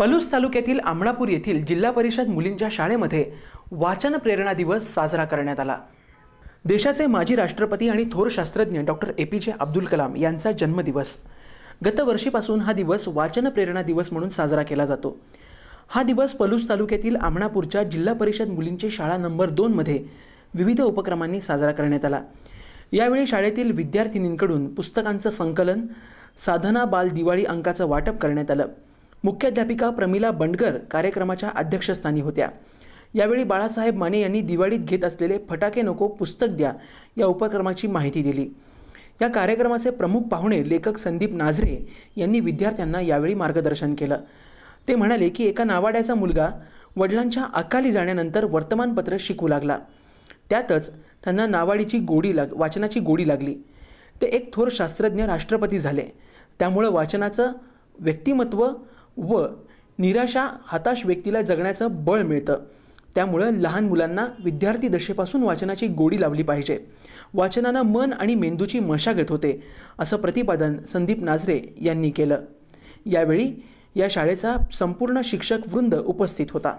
पलूस तालुक्यातील आमळापूर येथील जिल्हा परिषद मुलींच्या शाळेमध्ये वाचन प्रेरणा दिवस साजरा करण्यात आला. देशाचे माजी राष्ट्रपती आणि थोर शास्त्रज्ञ डॉक्टर ए पी जे अब्दुल कलाम यांचा जन्मदिवस. गतवर्षीपासून हा दिवस वाचन प्रेरणा दिवस म्हणून साजरा केला जातो. हा दिवस पलूस तालुक्यातील आमणापूरच्या जिल्हा परिषद मुलींची शाळा नंबर दोनमध्ये विविध उपक्रमांनी साजरा करण्यात आला. यावेळी शाळेतील विद्यार्थिनींकडून पुस्तकांचं संकलन साधना बाल दिवाळी अंकाचं वाटप करण्यात आलं. मुख्याध्यापिका प्रमिला बंडकर कार्यक्रमाच्या अध्यक्षस्थानी होत्या. यावेळी बाळासाहेब माने यांनी दिवाळीत घेत असलेले फटाके नको पुस्तक द्या या उपक्रमाची माहिती दिली. या कार्यक्रमाचे प्रमुख पाहुणे लेखक संदीप नाझरे यांनी विद्यार्थ्यांना यावेळी मार्गदर्शन केलं. ते म्हणाले की एका नावाड्याचा मुलगा वडिलांच्या अकाली जाण्यानंतर वर्तमानपत्र शिकू लागला. त्यातच त्यांना नावाडीची गोडी लाग वाचनाची गोडी लागली. ते एक थोर शास्त्रज्ञ राष्ट्रपती झाले. त्यामुळं वाचनाचं व्यक्तिमत्व व निराशा हताश व्यक्तीला जगण्याचं बळ मिळतं. त्यामुळं लहान मुलांना विद्यार्थी दशेपासून वाचनाची गोडी लावली पाहिजे. वाचनानं मन आणि मेंदूची मशागत होते असं प्रतिपादन संदीप नाझरे यांनी केलं. यावेळी या शाळेचा संपूर्ण शिक्षक वृंद उपस्थित होता.